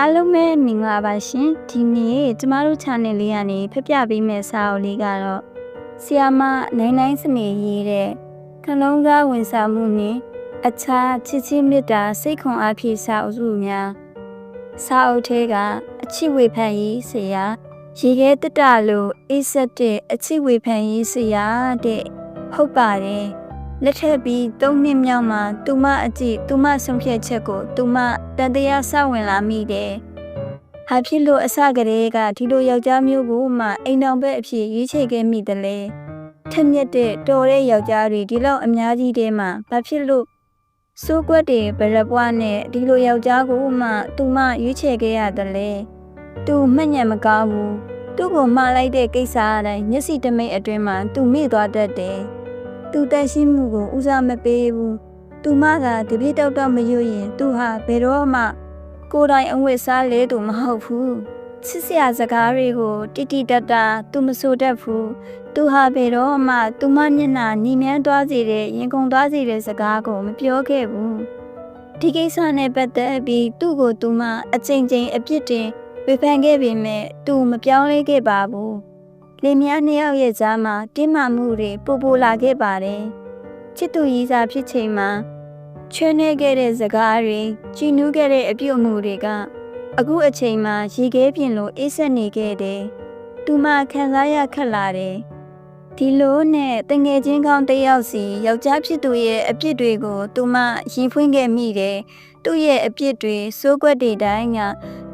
အားလုံးပဲမင်္ဂလာပါရှင်ဒီနေ့ကျမတို့ channel လေးကနေဖျက်ပြပေးမယ့်စာအုပ်လေးကတော့ဆီယာမနိုင်နိုင်စနေရေးတဲ့ခလုံးသားဝန်ဆောင်မှုနဲ့အခြားချစ်ချင်းမေတ္တာစိတ်ခွန်အားဖြည့်စာအုပ်စုများစာအုပ်ထဲကအချစ်ဝေဖန်ရေးဆရာရေခဲတတလို့အေးဆက်တဲ့အချစ်ဝေဖန်ရေးဆရာတဲ့ဟုတ်ပါတယ် လက်ထပ်ပြီး၃နှစ်မြောက်မှာသူမအကြည့်သူမဆုံးဖြတ်ချက်ကို သူမတန်တရားစဝင်လာမိတယ်။ဟာဖြစ်လို့အစကတည်းကဒီလိုယောက်ျားမျိုးကိုမှအိမ်တော်ဘက်အဖြစ်ရွေးချယ်ခဲ့မိတယ်လေ။ထက်မြက်တဲ့တော်တဲ့ယောက်ျားတွေဒီလောက်အများကြီးတဲမှာဘာဖြစ်လို့စိုးကွက်တွေဗရပွားနဲ့ဒီလိုယောက်ျားကိုမှသူမရွေးချယ်ခဲ့ရတယ်လေ။သူမှတ်ညံမကောင်းဘူး။သူ့ကိုမှားလိုက်တဲ့ကိစ္စအတိုင်းမျက်စိတမိတ်အတွင်းမှာသူမေ့သွားတတ်တယ်။ သူတက်ရှိမှုကိုဦးစားမပေးဘူး။သူမကတပြည့်တောက်တော့မရွရင် သူဟာဘယ်တော့မှ ကိုယ်တိုင်အဝတ်စားလဲသူမဟုတ်ဘူး။ချစ်စရာစကားတွေကိုတိတိတတ်တာသူမဆိုတတ်ဘူး။သူဟာဘယ်တော့မှသူမမျက်နှာညီမြန်းသွားစေတဲ့ရင်ကုန်သွားစေတဲ့စကားကိုမပြောခဲ့ဘူး။ဒီကိစ္စနဲ့ပတ်သက်ပြီးသူ့ကိုသူမအချိန်ချင်းအပြစ်တင်ဝေဖန်ခဲ့ပေမဲ့သူမပြောင်းလဲခဲ့ပါဘူး။ လင်မယားနှစ်ယောက်ရဲ့ကြားမှာတင်းမာမှုတွေပိုပိုလာခဲ့ပါတယ်။ချစ်သူရည်စားဖြစ်ချိန်မှာချွဲနေခဲ့တဲ့စကားတွေကြည်နူးခဲ့တဲ့အပြုတ်မှုတွေက အခုအချိန်မှာရေခဲပြင်လိုအေးဆက်နေခဲ့တယ်။သူမခံစားရခက်လာတယ်။ဒီလိုနဲ့တငယ်ချင်းကောင်းတစ်ယောက်စီယောက်ျားဖြစ်သူရဲ့အပြစ်တွေကိုသူမရင်ဖွင့်ခဲ့မိတယ်။သူ့ရဲ့အပြစ်တွေစိုးကွက်တွေတိုင်းက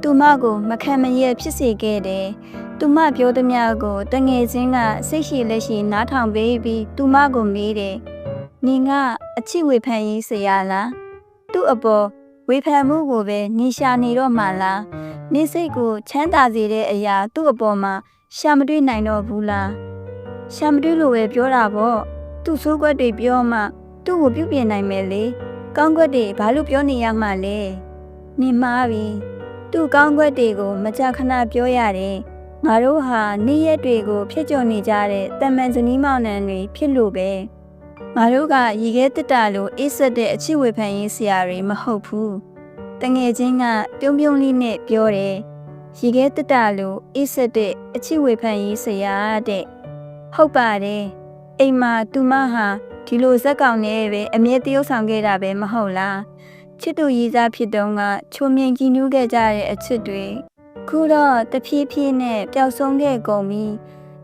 သူမကိုမခံမရဖြစ်စေခဲ့တယ်။ သူမပြောသမျှကိုတငယ်ချင်းကစိတ်ရှိလက်ရှိနားထောင်ပေးပြီးသူမကိုမေးတယ်။နင်ကအချစ်ဝေဖန်ရေးဆရာလား။သူ့အပေါ်ဝေဖန်မှုကိုပဲနင်ရှာနေတော့မှလား။နင်စိတ်ကိုချမ်းသာစေတဲ့အရာ သူ့အပေါ်မှာရှာမတွေ့နိုင်တော့ဘူးလား။ရှာမတွေ့လို့ပဲပြောတာပေါ့။သူ့ဆိုးကွက်တွေပြောမှသူ့ကိုပြုပြင်နိုင်မယ်လေ။ကောင်းကွက်တွေဘာလို့ပြောနေရမှလဲ။နင်မှားပြီ။သူ့ကောင်းကွက်တွေကိုမကြာခဏပြောရတယ်။ ငါတို့ဟာနေ့ရက်တွေကိုဖျက်ကျော်နေကြတဲ့တမန်ဇနီးမောင်နှံတွေဖြစ်လို့ပဲငါတို့ကရေခဲတစ်တာလိုအေးဆက်တဲ့အချစ်ဝေဖန်ရေးဆရာတွေမဟုတ်ဘူးတငယ်ချင်းကပြုံးပြုံးလေးနဲ့ပြောတယ်ရေခဲတစ်တာလိုအေးဆက်တဲ့အချစ်ဝေဖန်ရေးဆရာတဲ့ဟုတ်ပါတယ်အိမ်မှာသူမဟာဒီလိုဇက်ကောင်နဲ့ပဲအမြဲတရုပ်ဆောင်ခဲ့တာပဲမဟုတ်လားချစ်သူရည်စားဖြစ်တုန်းကချိုမြင်ကြည်နူးခဲ့ကြတဲ့အချစ်တွေ ခုတော့တဖြည်းဖြည်းနဲ့ပျောက်ဆုံးခဲ့ကုန်ပြီ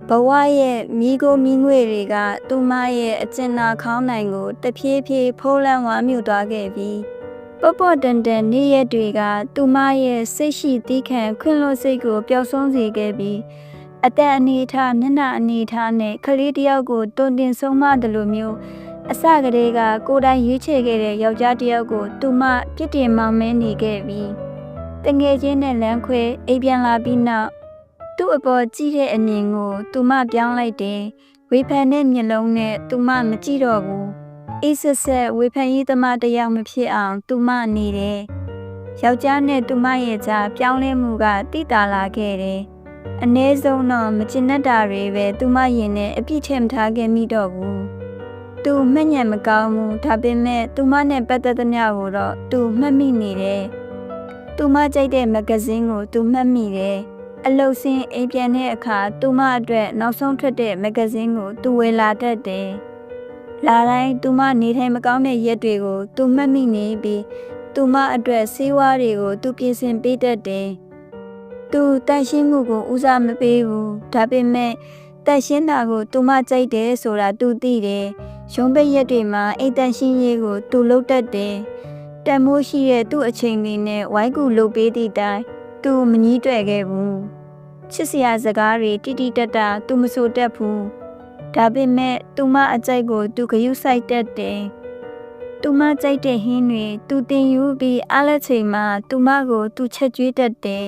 ဘဝရဲ့မိကိုမိငွေတွေကသူမရဲ့အကျဉ်းနာခေါင်းနိုင်ကိုတဖြည်းဖြည်းဖိုးလန်းဝါမြူသွားခဲ့ပြီပော့ပော့တန်တန်နေ့ရက်တွေကသူမရဲ့စိတ်ရှိသီးခံခွင့်လွှတ်စိတ်ကိုပျောက်ဆုံးစေခဲ့ပြီးအသက်အနေထားမျက်နှာအနေထားနဲ့ကလေးတစ်ယောက်ကိုတုန်တင်ဆုံးမတယ်လို့မျိုးအစကတည်းကကိုယ်တိုင်ရွေးချယ်ခဲ့တဲ့ယောက်ျားတစ်ယောက်ကိုသူမပြစ်တင်မောင်းမဲနေခဲ့ပြီ တငယ်ချင်းနဲ့လမ်းခွဲအိမ်ပြန်လာပြီးနောက်သူ့အပေါ်ကြည့်တဲ့အမြင်ကိုသူမပြောင်းလိုက်တယ်ဝေဖန်တဲ့မျက်လုံးနဲ့သူမမကြည့်တော့ဘူးအေးဆက်ဆက်ဝေဖန်ရေးသမားတစ်ယောက်မဖြစ်အောင် သူမနေတယ်ယောက်ျားနဲ့သူမရဲ့ကြားပြောင်းလဲမှုကတိတာလာခဲ့တယ်အ ਨੇ ဆုံးတော့မကျင်တတ်တာတွေပဲသူမရင်နဲ့အပြစ်ထည့်မထားခဲ့မိတော့ဘူးသူမှတ်ညံမကောင်းဘူးဒါပေမဲ့သူမနဲ့ပတ်သက်သမျှကိုတော့သူမှတ်မိနေတယ် သူမကြိုက်တဲ့မဂဇင်းကိုသူမှတ်မိတယ်။အလုတ်စင်းအိမ်ပြန်တဲ့အခါသူမအတွက်နောက်ဆုံးထွက်တဲ့မဂဇင်းကိုသူဝယ်လာတတ်တယ်။လာတိုင်းသူမနေထိုင်မကောင်းတဲ့ရက်တွေကိုသူမှတ်မိနေပြီးသူမအတွက်ဆေးဝါးတွေကိုသူပြင်ဆင်ပေးတတ်တယ်။သူတန်ရှင်းမှုကိုဦးစားမပေးဘူး။ဒါပေမဲ့တန်ရှင်းတာကိုသူမကြိုက်တယ်ဆိုတာသူသိတယ်။ရုံးပိတ်ရက်တွေမှာအိမ်တန်ရှင်းရေးကိုသူလုပ်တတ်တယ်။ တန်မိုးရှိတဲ့သူ့အချိန်လေးနဲ့ဝိုင်းကူလုပ်ပေးသည့်တိုင်သူမငြီးတွေ့ခဲ့ဘူးချစ်စရာစကားတွေတိတိတတ်တာသူမဆိုတတ်ဘူးဒါပေမဲ့သူမအကြိုက်ကို သူဂယုစိုက်တတ်တယ်သူမကြိုက်တဲ့ဟင်းတွေသူတင်ယူပြီးအားလက်ချိန်မှာသူမကို သူချက်ကျွေးတတ်တယ်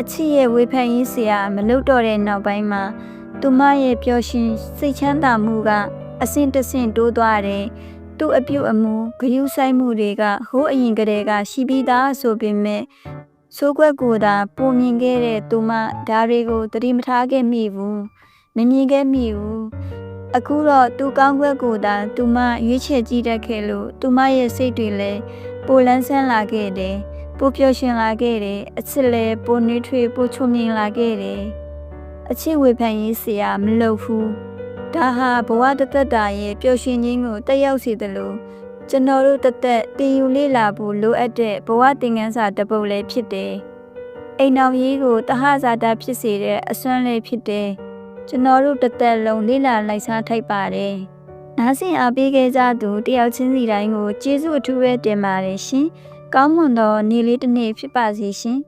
အချစ်ရဲ့ဝေဖန်ရေးစရာမလုပ်တော့တဲ့နောက်ပိုင်းမှာသူမရဲ့ပျော်ရွှင်စိတ်ချမ်းသာမှုကအဆင့်တစ်ဆင့်တိုးသွားတယ် သူ့အပြုတ်အမူဂယုဆိုင်မှုတွေကဟိုးအရင်ကတည်းကရှိပြီးသားဆိုပေမဲ့ဆိုးကွက်ကိုသာပုံမြင်ခဲ့တဲ့သူမဒါတွေကိုသတိမထားခဲ့မိဘူးမမြင်ခဲ့မိဘူးအခုတော့သူကောင်းကွက်ကိုသာသူမရွေးချယ်ကြည့်တတ်ခဲ့လို့သူမရဲ့စိတ်တွေလည်းပိုလန်းဆန်းလာခဲ့တယ်ပိုပျော်ရွှင်လာခဲ့တယ်အချစ်လည်းပိုနှွေးထွေးပိုချုံမြင်လာခဲ့တယ်အချစ်ဝေဖန်ရေးဆရာမလုပ်ဘူး ဒါဟာဘဝတသက်တာရဲ့ပျော်ရွှင်ခြင်းကိုတက်ရောက်စေတယ်လို့ကျွန်တော်တို့တသက်တည်ယူလေ့လာဖို့လိုအပ်တဲ့ဘဝသင်ခန်းစာတစ်ပုဒ်လည်းဖြစ်တယ်အိမ်တော်ရေးကိုတဟဇာတာဖြစ်စေတဲ့အစွမ်းလည်းဖြစ်တယ်ကျွန်တော်တို့တစ်သက်လုံးလေ့လာလိုက်စားထိုက်ပါတယ်နားဆင်အားပေးခဲ့ကြသူတယောက်ချင်းစီတိုင်းကိုကျေးဇူးအထူးပဲတင်ပါတယ်ရှင်ကောင်းမွန်သောနေ့လေးတစ်နေ့ဖြစ်ပါစေရှင်